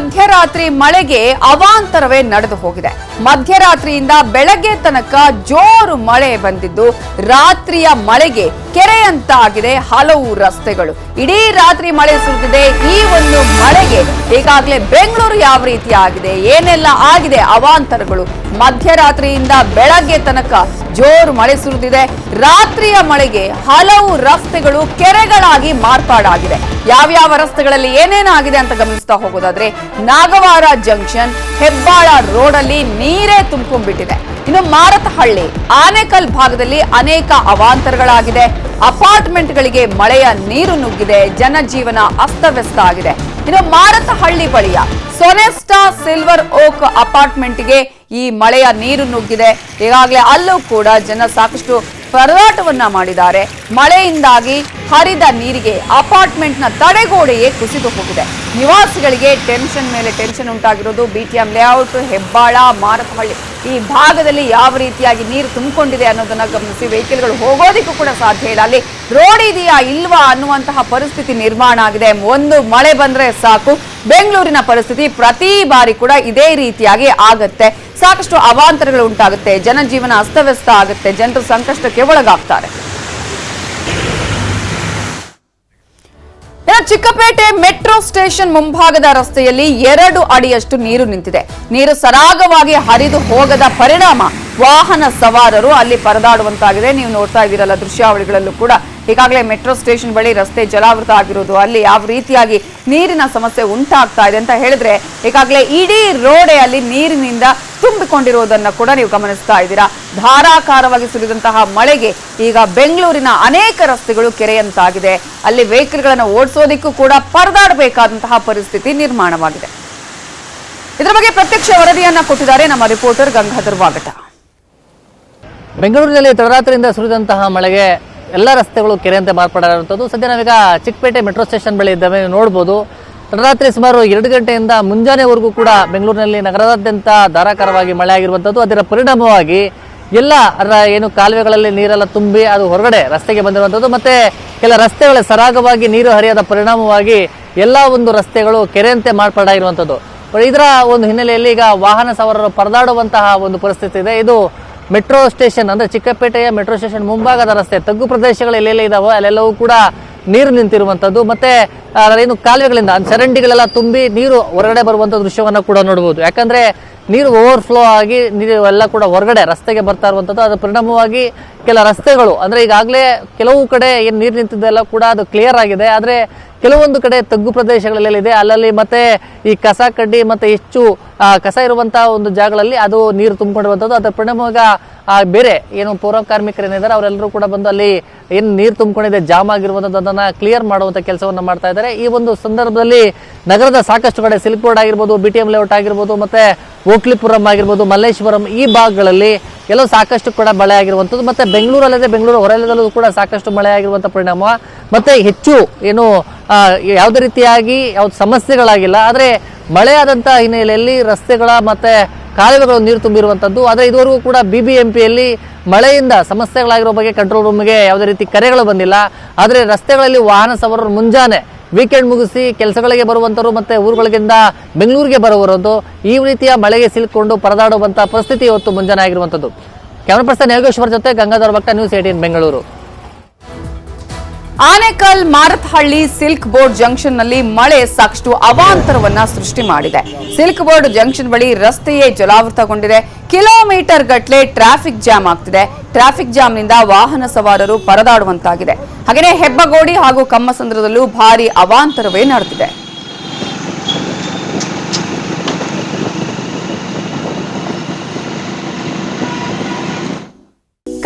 ಮಧ್ಯರಾತ್ರಿ ಮಳೆಗೆ ಅವಾಂತರವೇ ನಡೆದು ಹೋಗಿದೆ. ಮಧ್ಯರಾತ್ರಿಯಿಂದ ಬೆಳಗ್ಗೆ ತನಕ ಜೋರು ಮಳೆ ಬಂದಿದ್ದು, ರಾತ್ರಿಯ ಮಳೆಗೆ ಕೆರೆಯಂತಾಗಿದೆ ಹಲವು ರಸ್ತೆಗಳು. ಇಡೀ ರಾತ್ರಿ ಮಳೆ ಸುರಿದಿದೆ, ಈ ಒಂದು ಮಳೆಗೆ ಈಗಾಗಲೇ ಬೆಂಗಳೂರು ಯಾವ ರೀತಿ ಆಗಿದೆ ಏನೆಲ್ಲ ಆಗಿದೆ, ಅವಾಂತರಗಳು. ಮಧ್ಯರಾತ್ರಿಯಿಂದ ಬೆಳಗ್ಗೆ ತನಕ ಜೋರು ಮಳೆ ಸುರಿದಿದೆ. ರಾತ್ರಿಯ ಮಳೆಗೆ ಹಲವು ರಸ್ತೆಗಳು ಕೆರೆಗಳಾಗಿ ಮಾರ್ಪಾಡಾಗಿದೆ. ಯಾವ್ಯಾವ ರಸ್ತೆಗಳಲ್ಲಿ ಏನೇನಾಗಿದೆ ಅಂತ ಗಮನಿಸ್ತಾ ಹೋಗೋದಾದ್ರೆ ನಾಗವಾರ ಜಂಕ್ಷನ್ ಹೆಬ್ಬಾಳ ರೋಡ್ ಅಲ್ಲಿ ನೀರೇ ತುಂಬಿಕೊಂಡ್ಬಿಟ್ಟಿದೆ. ಇನ್ನು ಮಾರತಹಳ್ಳಿ, ಆನೆಕಲ್ ಭಾಗದಲ್ಲಿ ಅನೇಕ ಅವಾಂತರಗಳಾಗಿದೆ. ಅಪಾರ್ಟ್ಮೆಂಟ್ಗಳಿಗೆ ಮಳೆಯ ನೀರು ನುಗ್ಗಿದೆ. ಜನಜೀವನ ಅಸ್ತವ್ಯಸ್ತ ಆಗಿದೆ. ಇನ್ನು ಮಾರತಹಳ್ಳಿ ಬಳಿಯ ಸೊನೆಸ್ಟಾ ಸಿಲ್ವರ್ ಓಕ್ ಅಪಾರ್ಟ್ಮೆಂಟ್ಗೆ ಈ ಮಳೆಯ ನೀರು ನುಗ್ಗಿದೆ. ಈಗಾಗಲೇ ಅಲ್ಲೂ ಕೂಡ ಜನ ಸಾಕಷ್ಟು ಪರದಾಟವನ್ನ ಮಾಡಿದ್ದಾರೆ. ಮಳೆಯಿಂದಾಗಿ ಹರಿದ ನೀರಿಗೆ ಅಪಾರ್ಟ್ಮೆಂಟ್ನ ತಡೆಗೋಡೆಯೇ ಕುಸಿದು ಹೋಗಿದೆ. ನಿವಾಸಿಗಳಿಗೆ ಟೆನ್ಷನ್ ಮೇಲೆ ಟೆನ್ಷನ್ ಉಂಟಾಗಿರೋದು ಬಿಟಿಎಂ ಲೇಔಟ್, ಹೆಬ್ಬಾಳ ಮಾರತಹಳ್ಳಿ ಈ ಭಾಗದಲ್ಲಿ ಯಾವ ರೀತಿಯಾಗಿ ನೀರು ತುಂಬಿಕೊಂಡಿದೆ ಅನ್ನೋದನ್ನ ಗಮನಿಸಿ ವೆಹಿಕಲ್ಗಳು ಹೋಗೋದಿಕ್ಕೂ ಕೂಡ ಸಾಧ್ಯ ಇಲ್ಲ. ಅಲ್ಲಿ ರೋಡ್ ಇದೆಯಾ ಇಲ್ವಾ ಅನ್ನುವಂತಹ ಪರಿಸ್ಥಿತಿ ನಿರ್ಮಾಣ ಆಗಿದೆ. ಒಂದು ಮಳೆ ಬಂದ್ರೆ ಸಾಕು. ಬೆಂಗಳೂರಿನ ಪರಿಸ್ಥಿತಿ ಪ್ರತಿ ಬಾರಿ ಕೂಡ ಇದೇ ರೀತಿಯಾಗಿ ಆಗುತ್ತೆ. ಸಾಕಷ್ಟು ಅವಾಂತರಗಳು ಉಂಟಾಗುತ್ತೆ. ಜನಜೀವನ ಅಸ್ತವ್ಯಸ್ತ ಆಗುತ್ತೆ. ಜನರು ಸಂಕಷ್ಟಕ್ಕೆ ಒಳಗಾಗ್ತಾರೆ. ಚಿಕ್ಕಪೇಟೆ ಮೆಟ್ರೋ ಸ್ಟೇಷನ್ ಮುಂಭಾಗದ ರಸ್ತೆಯಲ್ಲಿ ಎರಡು ಅಡಿಯಷ್ಟು ನೀರು ನಿಂತಿದೆ. ನೀರು ಸರಾಗವಾಗಿ ಹರಿದು ಹೋಗದ ಪರಿಣಾಮ ವಾಹನ ಸವಾರರು ಅಲ್ಲಿ ಪರದಾಡುವಂತಾಗಿದೆ. ನೀವು ನೋಡ್ತಾ ಇದ್ದೀರಲ್ಲ ದೃಶ್ಯಾವಳಿಗಳಲ್ಲೂ ಕೂಡ ಈಗಾಗಲೇ ಮೆಟ್ರೋ ಸ್ಟೇಷನ್ ಬಳಿ ರಸ್ತೆ ಜಲಾವೃತ ಆಗಿರೋದು. ಅಲ್ಲಿ ಯಾವ ರೀತಿಯಾಗಿ ನೀರಿನ ಸಮಸ್ಯೆ ಉಂಟಾಗ್ತಾ ಇದೆ ಅಂತ ಹೇಳಿದ್ರೆ, ಈಗಾಗಲೇ ಇಡೀ ರೋಡೆ ಅಲ್ಲಿ ನೀರಿನಿಂದ ತುಂಬಿಕೊಂಡಿರುವುದನ್ನ ಕೂಡ ನೀವು ಗಮನಿಸ್ತಾ ಇದ್ದೀರಾ. ಧಾರಾಕಾರವಾಗಿ ಸುರಿದಂತಹ ಮಳೆಗೆ ಈಗ ಬೆಂಗಳೂರಿನ ಅನೇಕ ರಸ್ತೆಗಳು ಕೆರೆಯಂತಾಗಿದೆ. ಅಲ್ಲಿ ವೆಹಿಕಲ್ಗಳನ್ನು ಓಡಿಸೋದಿಕ್ಕೂ ಕೂಡ ಪರದಾಡಬೇಕಾದಂತಹ ಪರಿಸ್ಥಿತಿ ನಿರ್ಮಾಣವಾಗಿದೆ. ಇದರ ಬಗ್ಗೆ ಪ್ರತ್ಯಕ್ಷ ವರದಿಯನ್ನ ಕೊಟ್ಟಿದ್ದಾರೆ ನಮ್ಮ ರಿಪೋರ್ಟರ್ ಗಂಗಾಧರ್ ವಾಗಟ. ಬೆಂಗಳೂರಿನಲ್ಲಿ ತಡರಾತ್ರಿಯಿಂದ ಸುರಿದಂತಹ ಮಳೆಗೆ ಎಲ್ಲ ರಸ್ತೆಗಳು ಕೆರೆಯಂತೆ ಮಾರ್ಪಾಡಿರುವಂಥದ್ದು ಸದ್ಯ ನಾವೀಗ ಚಿಕ್ಕಪೇಟೆ ಮೆಟ್ರೋ ಸ್ಟೇಷನ್ ಬಳಿ ಇದ್ದಾವೆ ನೋಡ್ಬೋದು. ತಡರಾತ್ರಿ ಸುಮಾರು ಎರಡು ಗಂಟೆಯಿಂದ ಮುಂಜಾನೆವರೆಗೂ ಕೂಡ ಬೆಂಗಳೂರಿನಲ್ಲಿ ನಗರದಾದ್ಯಂತ ಧಾರಾಕಾರವಾಗಿ ಮಳೆ ಆಗಿರುವಂಥದ್ದು ಅದರ ಪರಿಣಾಮವಾಗಿ ಎಲ್ಲ ಏನು ಕಾಲುವೆಗಳಲ್ಲಿ ನೀರೆಲ್ಲ ತುಂಬಿ ಅದು ಹೊರಗಡೆ ರಸ್ತೆಗೆ ಬಂದಿರುವಂಥದ್ದು. ಮತ್ತೆ ಕೆಲ ರಸ್ತೆಗಳ ಸರಾಗವಾಗಿ ನೀರು ಹರಿಯದ ಪರಿಣಾಮವಾಗಿ ಎಲ್ಲ ಒಂದು ರಸ್ತೆಗಳು ಕೆರೆಯಂತೆ ಮಾರ್ಪಾಡಾಗಿರುವಂಥದ್ದು. ಇದರ ಒಂದು ಹಿನ್ನೆಲೆಯಲ್ಲಿ ಈಗ ವಾಹನ ಸವಾರರು ಪರದಾಡುವಂತಹ ಒಂದು ಪರಿಸ್ಥಿತಿ ಇದೆ. ಇದು ಮೆಟ್ರೋ ಸ್ಟೇಷನ್, ಅಂದ್ರೆ ಚಿಕ್ಕಪೇಟೆಯ ಮೆಟ್ರೋ ಸ್ಟೇಷನ್ ಮುಂಭಾಗದ ರಸ್ತೆ, ತಗ್ಗು ಪ್ರದೇಶಗಳು ಎಲ್ಲೆಲ್ಲ ಇದಾವೋ ಅಲ್ಲೆಲ್ಲವೂ ಕೂಡ ನೀರು ನಿಂತಿರುವಂಥದ್ದು. ಮತ್ತೆ ಏನು ಕಾಲುವೆಗಳಿಂದ ಚರಂಡಿಗಳೆಲ್ಲ ತುಂಬಿ ನೀರು ಹೊರಗಡೆ ಬರುವಂಥ ದೃಶ್ಯವನ್ನ ಕೂಡ ನೋಡಬಹುದು. ಯಾಕಂದ್ರೆ ನೀರು ಓವರ್ ಫ್ಲೋ ಆಗಿ ನೀರು ಎಲ್ಲ ಕೂಡ ಹೊರಗಡೆ, ರಸ್ತೆಗೆ ಬರ್ತಾ ಇರುವಂಥದ್ದು. ಅದರ ಪರಿಣಾಮವಾಗಿ ಕೆಲ ರಸ್ತೆಗಳು, ಅಂದ್ರೆ ಈಗಾಗಲೇ ಕೆಲವು ಕಡೆ ಏನು ನೀರು ನಿಂತಿದ್ದೆಲ್ಲ ಕೂಡ ಅದು ಕ್ಲಿಯರ್ ಆಗಿದೆ. ಆದರೆ ಕೆಲವೊಂದು ಕಡೆ ತಗ್ಗು ಪ್ರದೇಶಗಳಲ್ಲಿದೆ ಅಲ್ಲಲ್ಲಿ ಮತ್ತೆ ಈ ಕಸ ಕಡ್ಡಿ ಮತ್ತೆ ಹೆಚ್ಚು ಕಸ ಇರುವಂತಹ ಒಂದು ಜಾಗಗಳಲ್ಲಿ ಅದು ನೀರು ತುಂಬಿಕೊಂಡಿರುವಂಥದ್ದು ಅದರ ಪರಿಣಾಮವಾಗ ಬೇರೆ ಏನು ಪೌರ ಕಾರ್ಮಿಕರು ಏನಿದ್ದಾರೆ ಅವರೆಲ್ಲರೂ ಕೂಡ ಬಂದು ಅಲ್ಲಿ ಏನು ನೀರು ತುಂಬಿಕೊಂಡಿದೆ, ಜಾಮ್ ಆಗಿರುವಂಥದ್ದು ಅದನ್ನು ಕ್ಲಿಯರ್ ಮಾಡುವಂತ ಕೆಲಸವನ್ನು ಮಾಡ್ತಾ ಇದ್ದಾರೆ. ಈ ಒಂದು ಸಂದರ್ಭದಲ್ಲಿ ನಗರದ ಸಾಕಷ್ಟು ಕಡೆ ಸಿಲ್ಕ್ ರೋಡ್ ಆಗಿರ್ಬೋದು ಬಿ ಟಿ ಎಂ ಲೇಔಟ್ ಆಗಿರ್ಬೋದು, ಮತ್ತೆ ಓಕ್ಲಿಪುರಂ ಆಗಿರ್ಬೋದು, ಮಲ್ಲೇಶ್ವರಂ ಈ ಭಾಗಗಳಲ್ಲಿ ಎಲ್ಲೋ ಸಾಕಷ್ಟು ಕೂಡ ಮಳೆ ಆಗಿರುವಂಥದ್ದು ಮತ್ತೆ ಬೆಂಗಳೂರಲ್ಲದೆ ಬೆಂಗಳೂರು ಹೊರಲದಲ್ಲೂ ಕೂಡ ಸಾಕಷ್ಟು ಮಳೆ ಆಗಿರುವಂಥ ಪರಿಣಾಮ. ಮತ್ತೆ ಹೆಚ್ಚು ಏನು ಯಾವುದೇ ರೀತಿಯಾಗಿ ಯಾವ್ದು ಸಮಸ್ಯೆಗಳಾಗಿಲ್ಲ. ಆದರೆ ಮಳೆ ಆದಂಥ ಹಿನ್ನೆಲೆಯಲ್ಲಿ ರಸ್ತೆಗಳ ಮತ್ತೆ ಕಾಲುವೆಗಳು ನೀರು ತುಂಬಿರುವಂಥದ್ದು ಆದರೆ ಇದುವರೆಗೂ ಕೂಡ ಬಿ ಬಿ ಎಂ ಮಳೆಯಿಂದ ಸಮಸ್ಯೆಗಳಾಗಿರೋ ಬಗ್ಗೆ ಕಂಟ್ರೋಲ್ ರೂಮ್ಗೆ ಯಾವುದೇ ರೀತಿ ಕರೆಗಳು ಬಂದಿಲ್ಲ. ಆದರೆ ರಸ್ತೆಗಳಲ್ಲಿ ವಾಹನ ಸವಾರರು ಮುಂಜಾನೆ ವೀಕೆಂಡ್ ಮುಗಿಸಿ ಕೆಲಸಗಳಿಗೆ ಬರುವಂತರು ಮತ್ತೆ ಊರುಗಳಿಂದ ಬೆಂಗಳೂರಿಗೆ ಬರುವವರದ್ದು ಈ ರೀತಿಯ ಮಳೆಗೆ ಸಿಲುಕೊಂಡು ಪರದಾಡುವಂತಹ ಪರಿಸ್ಥಿತಿ ಇವತ್ತು ಮುಂಜಾನೆ ಆಗಿರುವಂಥದ್ದು ಕ್ಯಾಮರಾ ಪರ್ಸನ್ ಯೋಗೇಶ್ವರ್ ಜೊತೆ Gangadhar Bhakta news eighteen Bengaluru. Anekal Marathahalli silk board ಜಂಕ್ಷನ್ನಲ್ಲಿ ಮಳೆ ಸಾಕಷ್ಟು ಅವಾಂತರವನ್ನ ಸೃಷ್ಟಿ ಮಾಡಿದೆ. ಸಿಲ್ಕ್ ಬೋರ್ಡ್ ಜಂಕ್ಷನ್ ಬಳಿ ರಸ್ತೆಯೇ ಜಲಾವೃತಗೊಂಡಿದೆ. ಕಿಲೋಮೀಟರ್ ಗಟ್ಟಲೆ ಟ್ರಾಫಿಕ್ ಜಾಮ್ ಆಗ್ತಿದೆ. ಟ್ರಾಫಿಕ್ ಜಾಮ್ನಿಂದ ವಾಹನ ಸವಾರರು ಪರದಾಡುವಂತಾಗಿದೆ. ಹಾಗೆಯೇ ಹೆಬ್ಬಗೋಡಿ ಹಾಗೂ ಕಮ್ಮಸಂದ್ರದಲ್ಲೂ ಭಾರಿ ಅವಾಂತರವೇ ನಡೆದಿದೆ.